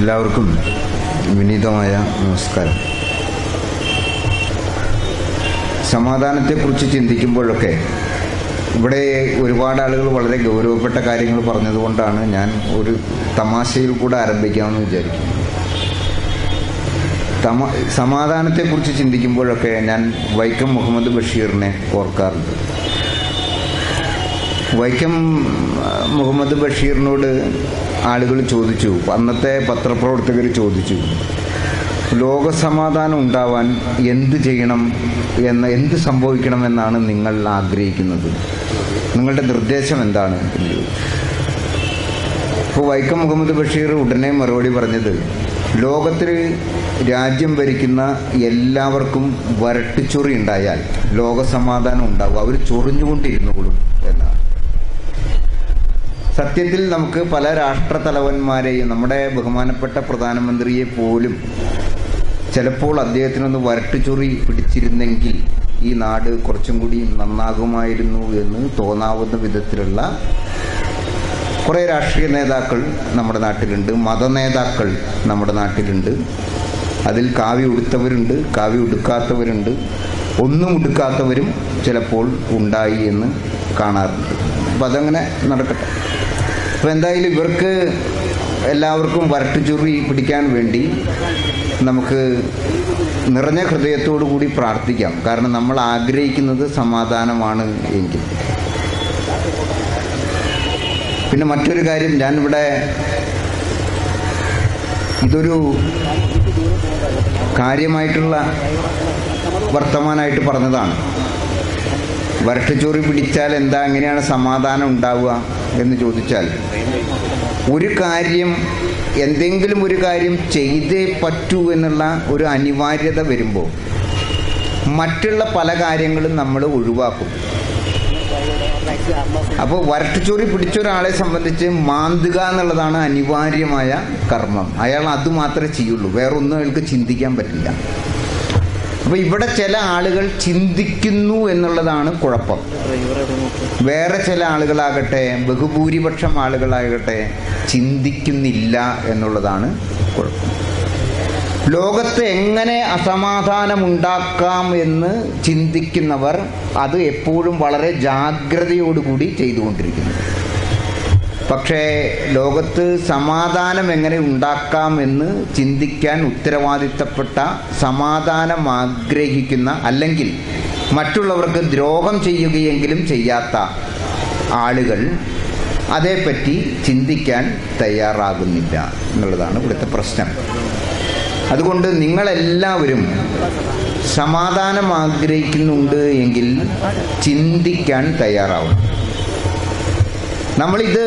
എല്ലാവർക്കും വിനീതമായ നമസ്കാരം. സമാധാനത്തെക്കുറിച്ച് ചിന്തിക്കുമ്പോഴൊക്കെ ഇവിടെ ഒരുപാട് ആളുകൾ വളരെ ഗൗരവപ്പെട്ട കാര്യങ്ങൾ പറഞ്ഞതുകൊണ്ടാണ് ഞാൻ ഒരു തമാശയിൽ കൂടെ ആരംഭിക്കാമെന്ന് വിചാരിക്കുന്നു. സമാധാനത്തെക്കുറിച്ച് ചിന്തിക്കുമ്പോഴൊക്കെ ഞാൻ വൈക്കം മുഹമ്മദ് ബഷീറിനെ ഓർക്കാറുണ്ട്. വൈക്കം മുഹമ്മദ് ബഷീറിനോട് ആളുകൾ ചോദിച്ചു. അന്നത്തെ പത്രപ്രവർത്തകർ ചോദിച്ചു. ലോകസമാധാനം ഉണ്ടാവാൻ എന്ത് ചെയ്യണം എന്ന് എന്ത് സംഭവിക്കണമെന്നാണ് നിങ്ങൾ ആഗ്രഹിക്കുന്നത്? നിങ്ങളുടെ നിർദ്ദേശം എന്താണ്? ഇപ്പോൾ വൈക്കം മുഹമ്മദ് ബഷീർ ഉടനെ മറുപടി പറഞ്ഞത് ലോകത്തിൽ രാജ്യം ഭരിക്കുന്ന എല്ലാവർക്കും വരട്ടിച്ചൊറി ഉണ്ടായാൽ ലോകസമാധാനം ഉണ്ടാവും. അവർ ചൊറിഞ്ഞുകൊണ്ടിരുന്നുകൊള്ളും എന്നാണ്. സത്യത്തിൽ നമുക്ക് പല രാഷ്ട്ര തലവന്മാരെയും നമ്മുടെ ബഹുമാനപ്പെട്ട പ്രധാനമന്ത്രിയെ പോലും ചിലപ്പോൾ അദ്ദേഹത്തിനൊന്ന് വരട്ടുചൊറി പിടിച്ചിരുന്നെങ്കിൽ ഈ നാട് കുറച്ചും കൂടി നന്നാകുമായിരുന്നു എന്ന് തോന്നാവുന്ന വിധത്തിലുള്ള കുറേ രാഷ്ട്രീയ നേതാക്കൾ നമ്മുടെ നാട്ടിലുണ്ട്. മത നേതാക്കൾ നമ്മുടെ നാട്ടിലുണ്ട്. അതിൽ കാവ്യ ഉടുത്തവരുണ്ട് കാവ്യ ഉടുക്കാത്തവരുണ്ട്. ഒന്നും ഉടുക്കാത്തവരും ചിലപ്പോൾ ഉണ്ടായി എന്ന് കാണാറുണ്ട്. അപ്പം അതങ്ങനെ നടക്കട്ടെ. അപ്പോൾ എന്തായാലും ഇവർക്ക് എല്ലാവർക്കും വരട്ടുചുറി പിടിക്കാൻ വേണ്ടി നമുക്ക് നിറഞ്ഞ ഹൃദയത്തോടു കൂടി പ്രാർത്ഥിക്കാം. കാരണം നമ്മൾ ആഗ്രഹിക്കുന്നത് സമാധാനമാണ് എങ്കിൽ. പിന്നെ മറ്റൊരു കാര്യം ഞാനിവിടെ ഇതൊരു കാര്യമായിട്ടുള്ള വർത്തമാനമായിട്ട് പറഞ്ഞതാണ്. വരട്ടച്ചോറി പിടിച്ചാൽ എന്താ എങ്ങനെയാണ് സമാധാനം ഉണ്ടാവുക എന്ന് ചോദിച്ചാൽ ഒരു കാര്യം എന്തെങ്കിലും ഒരു കാര്യം ചെയ്തേ പറ്റൂ എന്നുള്ള ഒരു അനിവാര്യത വരുമ്പോൾ മറ്റുള്ള പല കാര്യങ്ങളും നമ്മൾ ഒഴിവാക്കും. അപ്പോൾ വരട്ടുചോറി പിടിച്ച ഒരാളെ സംബന്ധിച്ച് മാന്തുക എന്നുള്ളതാണ് അനിവാര്യമായ കർമ്മം. അയാൾ അത് മാത്രമേ ചെയ്യുള്ളൂ. വേറൊന്നും അയാൾക്ക് ചിന്തിക്കാൻ പറ്റില്ല. അപ്പൊ ഇവിടെ ചില ആളുകൾ ചിന്തിക്കുന്നു എന്നുള്ളതാണ് കുഴപ്പം. വേറെ ചില ആളുകളാകട്ടെ ബഹുഭൂരിപക്ഷം ആളുകളാകട്ടെ ചിന്തിക്കുന്നില്ല എന്നുള്ളതാണ് കുഴപ്പം. ലോകത്ത് എങ്ങനെ അസമാധാനമുണ്ടാക്കാം എന്ന് ചിന്തിക്കുന്നവർ അത് എപ്പോഴും വളരെ ജാഗ്രതയോടുകൂടി ചെയ്തുകൊണ്ടിരിക്കുന്നു. പക്ഷേ ലോകത്ത് സമാധാനം എങ്ങനെ ഉണ്ടാക്കാമെന്ന് ചിന്തിക്കാൻ ഉത്തരവാദിത്തപ്പെട്ട സമാധാനം ആഗ്രഹിക്കുന്ന അല്ലെങ്കിൽ മറ്റുള്ളവർക്ക് ദ്രോഹം ചെയ്യുകയെങ്കിലും ചെയ്യാത്ത ആളുകൾ അതേപ്പറ്റി ചിന്തിക്കാൻ തയ്യാറാകുന്നില്ല എന്നുള്ളതാണ് ഇവിടുത്തെ പ്രശ്നം. അതുകൊണ്ട് നിങ്ങളെല്ലാവരും സമാധാനം ആഗ്രഹിക്കുന്നുണ്ട് എങ്കിൽ ചിന്തിക്കാൻ തയ്യാറാവും നമ്മളിത്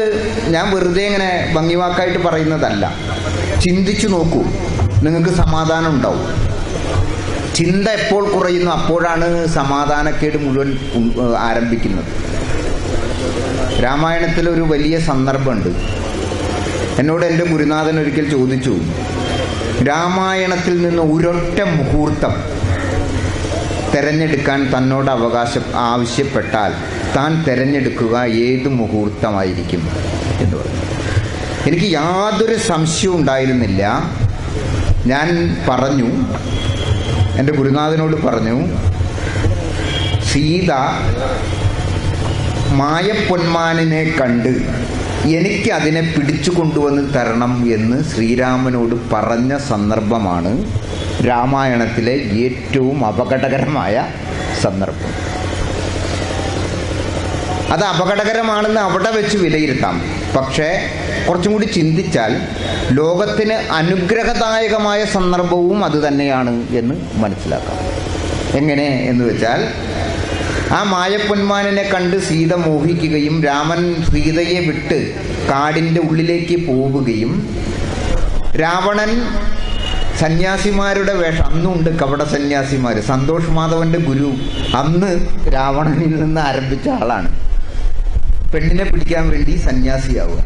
ഞാൻ വെറുതെ ഇങ്ങനെ ഭംഗിവാക്കായിട്ട് പറയുന്നതല്ല. ചിന്തിച്ചു നോക്കൂ. നിങ്ങൾക്ക് സമാധാനം ഉണ്ടാവും. ചിന്ത എപ്പോൾ കുറയുന്നു അപ്പോഴാണ് സമാധാനക്കേട് മുഴുവൻ ആരംഭിക്കുന്നത്. രാമായണത്തിൽ ഒരു വലിയ സന്ദർഭമുണ്ട്. എന്നോട് എന്റെ ഗുരുനാഥൻ ഒരിക്കൽ ചോദിച്ചു രാമായണത്തിൽ നിന്ന് ഒരൊറ്റ മുഹൂർത്തം തിരഞ്ഞെടുക്കാൻ തന്നോട് അവകാശം ആവശ്യപ്പെട്ടാൽ താൻ തിരഞ്ഞെടുക്കുക ഏത് മുഹൂർത്തമായിരിക്കും എന്ന് പറഞ്ഞു. എനിക്ക് യാതൊരു സംശയവും ഉണ്ടായിരുന്നില്ല. ഞാൻ പറഞ്ഞു എന്റെ ഗുരുനാഥനോട് പറഞ്ഞു സീത മായപ്പൊന്മാനിനെ കണ്ട് എനിക്ക് അതിനെ പിടിച്ചു കൊണ്ടുവന്ന് തരണം എന്ന് ശ്രീരാമനോട് പറഞ്ഞ സന്ദർഭമാണ് രാമായണത്തിലെ ഏറ്റവും അപകടകരമായ സന്ദർഭം. അത് അപകടകരമാണെന്ന് അവിടെ വെച്ച് വിലയിരുത്താം. പക്ഷേ കുറച്ചും കൂടി ചിന്തിച്ചാൽ ലോകത്തിന് അനുഗ്രഹദായകമായ സന്ദർഭവും അത് തന്നെയാണ് എന്ന് മനസ്സിലാക്കാം. എങ്ങനെ എന്ന് വെച്ചാൽ ആ മായപ്പൊന്മാനെ കണ്ട് സീത മോഹിക്കുകയും രാമൻ സീതയെ വിട്ട് കാടിന്റെ ഉള്ളിലേക്ക് പോവുകയും രാവണൻ സന്യാസിമാരുടെ വേഷം അന്നുണ്ട് കവട സന്യാസിമാർ സന്തോഷ് മാധവന്റെ ഗുരു അന്ന് രാവണനിൽ നിന്ന് ആരംഭിച്ച ആളാണ്. പെണ്ണിനെ പിടിക്കാൻ വേണ്ടി സന്യാസിയാവുക.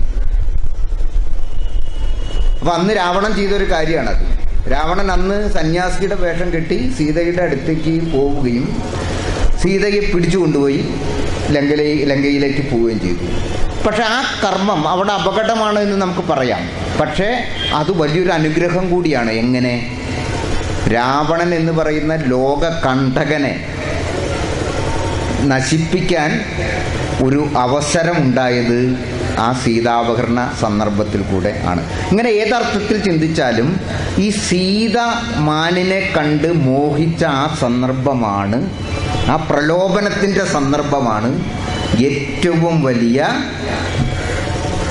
അപ്പൊ അന്ന് രാവണൻ ചെയ്തൊരു കാര്യമാണ് അത് രാവണൻ അന്ന് സന്യാസിയുടെ വേഷം കെട്ടി സീതയുടെ അടുത്തേക്ക് പോവുകയും സീതയെ പിടിച്ചു കൊണ്ടുപോയി ലങ്കയിലെ ലങ്കയിലേക്ക് പോവുകയും ചെയ്തു. പക്ഷെ ആ കർമ്മം അവിടെ അപകടമാണ് എന്ന് നമുക്ക് പറയാം. പക്ഷേ അത് വലിയൊരു അനുഗ്രഹം കൂടിയാണ്. എങ്ങനെ? രാവണൻ എന്ന് പറയുന്ന ലോക കണ്ടകനെ നശിപ്പിക്കാൻ ഒരു അവസരം ഉണ്ടായത് ആ സീതാപഹരണ സന്ദർഭത്തിൽ കൂടെ ആണ്. ഇങ്ങനെ ഏതർത്ഥത്തിൽ ചിന്തിച്ചാലും ഈ സീത മാനിനെ കണ്ട് മോഹിച്ച ആ സന്ദർഭമാണ് ആ പ്രലോഭനത്തിന്റെ സന്ദർഭമാണ് ഏറ്റവും വലിയ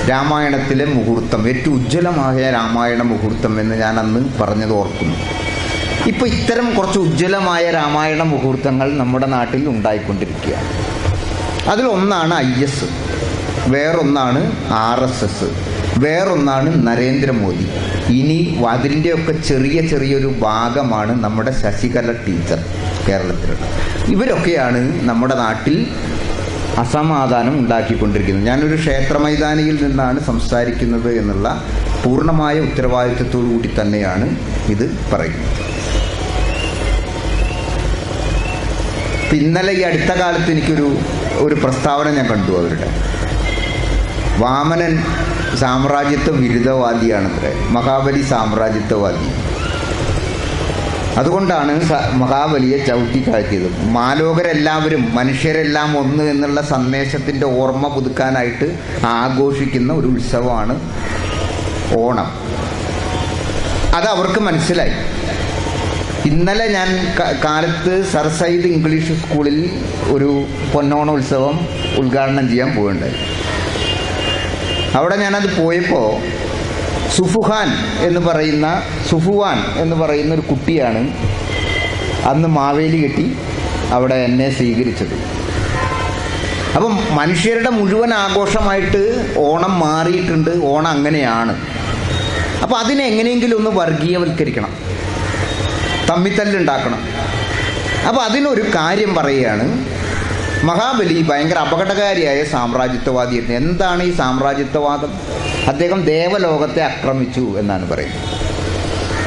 രാമായണത്തിലെ മുഹൂർത്തം ഏറ്റവും ഉജ്ജ്വലമായ രാമായണ മുഹൂർത്തം എന്ന് ഞാൻ അന്ന് പറഞ്ഞത് ഓർക്കുന്നു. ഇപ്പൊ ഇത്തരം കുറച്ച് ഉജ്ജ്വലമായ രാമായണ മുഹൂർത്തങ്ങൾ നമ്മുടെ നാട്ടിൽ ഉണ്ടായിക്കൊണ്ടിരിക്കുകയാണ്. അതിലൊന്നാണ് ഐ എസ് വേറൊന്നാണ് ആർ എസ് എസ് വേറൊന്നാണ് നരേന്ദ്രമോദി. ഇനി അതിന്റെയൊക്കെ ചെറിയ ചെറിയൊരു ഭാഗമാണ് നമ്മുടെ ശശികല ടീച്ചർ കേരളത്തിലുള്ള ഇവരൊക്കെയാണ് നമ്മുടെ നാട്ടിൽ അസമാധാനം ഉണ്ടാക്കിക്കൊണ്ടിരിക്കുന്നത്. ഞാനൊരു ക്ഷേത്ര മൈതാനിയിൽ നിന്നാണ് സംസാരിക്കുന്നത് എന്നുള്ള പൂർണമായ ഉത്തരവാദിത്വത്തോടു കൂടി തന്നെയാണ് ഇത് പറയുന്നത്. ഇന്നലെ ഈ അടുത്ത കാലത്ത് എനിക്കൊരു ഒരു പ്രസ്താവന ഞാൻ കണ്ടു അവരുടെ. വാമനൻ സാമ്രാജ്യത്വ വിരുദ്ധവാദിയാണത്രേ മഹാബലി സാമ്രാജ്യത്വവാദി. അതുകൊണ്ടാണ് മഹാബലിയെ ചവിട്ടി താഴ്ത്തിയത് മാലോകരെല്ലാവരും മനുഷ്യരെല്ലാം ഒന്ന് എന്നുള്ള സന്ദേശത്തിന്റെ ഓർമ്മ പുതുക്കാനായിട്ട് ആഘോഷിക്കുന്ന ഒരു ഉത്സവമാണ് ഓണം. അത് അവർക്ക് മനസ്സിലായി. ഇന്നലെ ഞാൻ കാലത്ത് സർ സയ്യിദ് ഇംഗ്ലീഷ് സ്കൂളിൽ ഒരു പൊന്നോണ ഉത്സവം ഉദ്ഘാടനം ചെയ്യാൻ പോവുകയുണ്ടായി. അവിടെ ഞാനത് പോയപ്പോൾ സുഫുഹാൻ എന്ന് പറയുന്ന സുഫുവാൻ എന്ന് പറയുന്ന ഒരു കുട്ടിയാണ് അന്ന് മാവേലി കെട്ടി അവിടെ എന്നെ സ്വീകരിച്ചത്. അപ്പം മനുഷ്യരുടെ മുഴുവൻ ആഘോഷമായിട്ട് ഓണം മാറിയിട്ടുണ്ട് ഓണം അങ്ങനെയാണ്. അപ്പോൾ അതിനെങ്ങനെയെങ്കിലും ഒന്ന് വർഗീയവൽക്കരിക്കണം. തമ്മിത്തല്ലുണ്ടാക്കണം അപ്പോൾ അതിനൊരു കാര്യം പറയുകയാണ് മഹാബലി ഭയങ്കര അപകടകാരിയായ സാമ്രാജ്യത്വവാദിയായിരുന്നു. എന്താണ് ഈ സാമ്രാജ്യത്വവാദം? അദ്ദേഹം ദേവലോകത്തെ ആക്രമിച്ചു എന്നാണ് പറയുന്നത്.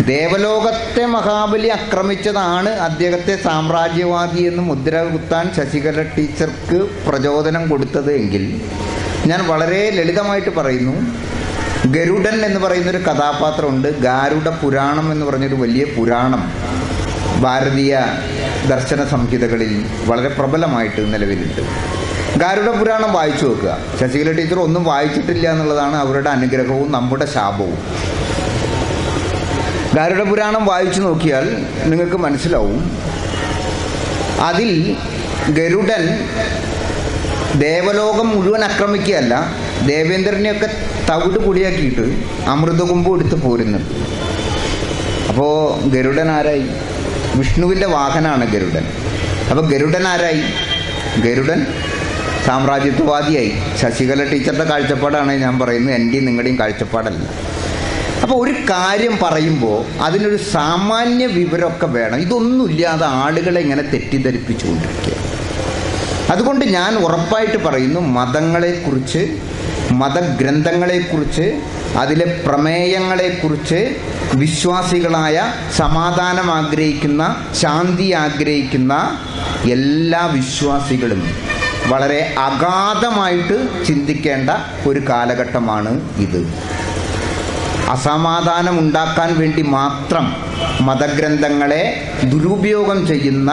ദേവലോകത്തെ മഹാബലി ആക്രമിച്ചതാണ് അദ്ദേഹത്തെ സാമ്രാജ്യവാദി എന്ന് മുദ്ര കുത്താൻ ശശികല ടീച്ചർക്ക് പ്രചോദനം കൊടുത്തത് എങ്കിൽ ഞാൻ വളരെ ലളിതമായിട്ട് പറയുന്നു ഗരുഡൻ എന്ന് പറയുന്നൊരു കഥാപാത്രമുണ്ട്. ഗാരുഡ പുരാണം എന്ന് പറഞ്ഞൊരു വലിയ പുരാണം ഭാരതീയ ദർശന സംഹിതകളിൽ വളരെ പ്രബലമായിട്ട് നിലവിലുണ്ട്. ഗാരുഡ പുരാണം വായിച്ചു നോക്കുക. ശശികല ടീച്ചർ ഒന്നും വായിച്ചിട്ടില്ല എന്നുള്ളതാണ് അവരുടെ അനുഗ്രഹവും നമ്മുടെ ശാപവും. ഗാരുഡ പുരാണം വായിച്ചു നോക്കിയാൽ നിങ്ങൾക്ക് മനസ്സിലാവും. അതിൽ ഗരുഡൻ ദേവലോകം മുഴുവൻ ആക്രമിക്കുകയല്ല ദേവേന്ദ്രനെയൊക്കെ തവിട് പൊടിയാക്കിയിട്ട് അമൃതകുമ്പം എടുത്ത് പോരുന്നുണ്ട് അപ്പോൾ ഗരുഡൻ ആരായി വിഷ്ണുവിന്റെ വാഹനമാണ് ഗരുഡൻ. അപ്പോൾ ഗരുഡൻ ആരായി ഗരുഡൻ സാമ്രാജ്യത്വവാദിയായി. ശശികല ടീച്ചറുടെ കാഴ്ചപ്പാടാണ് ഞാൻ പറയുന്നത്. എന്റെയും നിങ്ങളുടെയും കാഴ്ചപ്പാടല്ല. അപ്പോൾ ഒരു കാര്യം പറയുമ്പോൾ അതിനൊരു സാമാന്യ വിവരമൊക്കെ വേണം. ഇതൊന്നുമില്ലാതെ ആളുകളെ ഇങ്ങനെ തെറ്റിദ്ധരിപ്പിച്ചുകൊണ്ടിരിക്കുക. അതുകൊണ്ട് ഞാൻ ഉറപ്പായിട്ട് പറയുന്നു മതങ്ങളെക്കുറിച്ച് മതഗ്രന്ഥങ്ങളെക്കുറിച്ച് അതിലെ പ്രമേയങ്ങളെക്കുറിച്ച് വിശ്വാസികളായ സമാധാനം ആഗ്രഹിക്കുന്ന ശാന്തി ആഗ്രഹിക്കുന്ന എല്ലാ വിശ്വാസികളും വളരെ അഗാധമായിട്ട് ചിന്തിക്കേണ്ട ഒരു കാലഘട്ടമാണ് ഇത്. അസമാധാനം ഉണ്ടാക്കാൻ വേണ്ടി മാത്രം മതഗ്രന്ഥങ്ങളെ ദുരുപയോഗം ചെയ്യുന്ന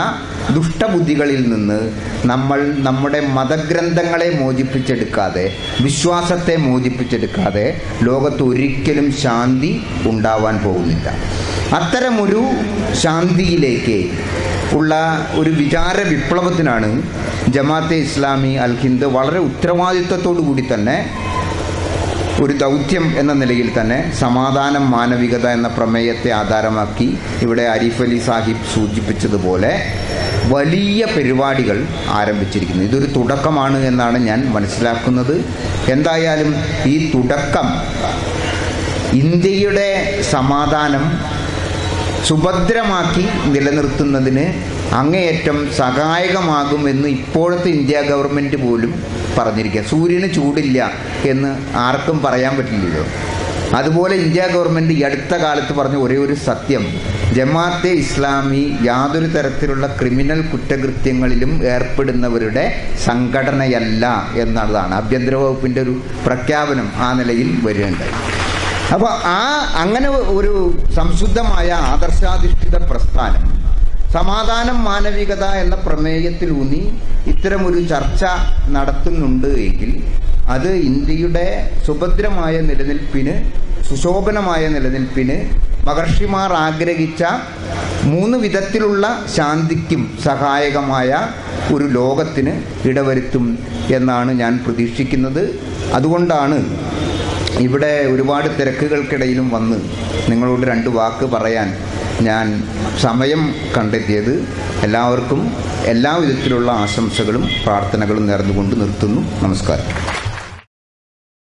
ദുഷ്ടബുദ്ധികളിൽ നിന്ന് നമ്മൾ നമ്മുടെ മതഗ്രന്ഥങ്ങളെ മോചിപ്പിച്ചെടുക്കാതെ വിശ്വാസത്തെ മോചിപ്പിച്ചെടുക്കാതെ ലോകത്ത് ഒരിക്കലും ശാന്തി ഉണ്ടാവാൻ പോകുന്നില്ല. അത്തരമൊരു ശാന്തിയിലേക്ക് ഉള്ള ഒരു വിചാര വിപ്ലവത്തിനാണ് ജമാഅത്തെ ഇസ്ലാമി അൽ ഹിന്ദ് വളരെ ഉത്തരവാദിത്വത്തോടു കൂടി തന്നെ ഒരു ദൗത്യം എന്ന നിലയിൽ തന്നെ സമാധാനം മാനവികത എന്ന പ്രമേയത്തെ ആധാരമാക്കി ഇവിടെ ആരിഫ് അലി സാഹിബ് സൂചിപ്പിച്ചതുപോലെ വലിയ പരിപാടികൾ ആരംഭിച്ചിരിക്കുന്നു. ഇതൊരു തുടക്കമാണ് എന്നാണ് ഞാൻ മനസ്സിലാക്കുന്നത്. എന്തായാലും ഈ തുടക്കം ഇന്ത്യയുടെ സമാധാനം സുഭദ്രമാക്കി നിലനിർത്തുന്നതിന് അങ്ങേയറ്റം സഹായകമാകുമെന്ന് ഇപ്പോഴത്തെ ഇന്ത്യ ഗവൺമെന്റ് പോലും പറഞ്ഞിരിക്കുക. സൂര്യന് ചൂടില്ല എന്ന് ആർക്കും പറയാൻ പറ്റില്ലല്ലോ. അതുപോലെ ഇന്ത്യ ഗവൺമെന്റ് ഈ അടുത്ത കാലത്ത് പറഞ്ഞ ഒരേ ഒരു സത്യം. ജമാഅത്തെ ഇസ്ലാമി യാതൊരു തരത്തിലുള്ള ക്രിമിനൽ കുറ്റകൃത്യങ്ങളിലും ഏർപ്പെടുന്നവരുടെ സംഘടനയല്ല എന്നുള്ളതാണ് ആഭ്യന്തര വകുപ്പിന്റെ ഒരു പ്രഖ്യാപനം ആ നിലയിൽ വരികയുണ്ടായി അപ്പോൾ ആ അങ്ങനെ ഒരു സംശുദ്ധമായ ആദർശാധിഷ്ഠിത പ്രസ്ഥാനം സമാധാനം മാനവികത എന്ന പ്രമേയത്തിലൂന്നി ഇത്തരമൊരു ചർച്ച നടത്തുന്നുണ്ട് എങ്കിൽ അത് ഇന്ത്യയുടെ സുഭദ്രമായ നിലനിൽപ്പിന് സുശോഭനമായ നിലനിൽപ്പിന് മഹർഷിമാർ ആഗ്രഹിച്ച മൂന്ന് വിധത്തിലുള്ള ശാന്തിക്കും സഹായകമായ ഒരു ലോകത്തിന് ഇടവരുത്തും എന്നാണ് ഞാൻ പ്രതീക്ഷിക്കുന്നത്. അതുകൊണ്ടാണ് ഇവിടെ ഒരുപാട് തിരക്കുകൾക്കിടയിലും വന്ന് നിങ്ങളോട് രണ്ട് വാക്ക് പറയാൻ ഞാൻ സമയം കണ്ടെത്തിയത് എല്ലാവർക്കും എല്ലാ വിധത്തിലുള്ള ആശംസകളും പ്രാർത്ഥനകളും നേർന്നുകൊണ്ട് നിർത്തുന്നു. നമസ്കാരം.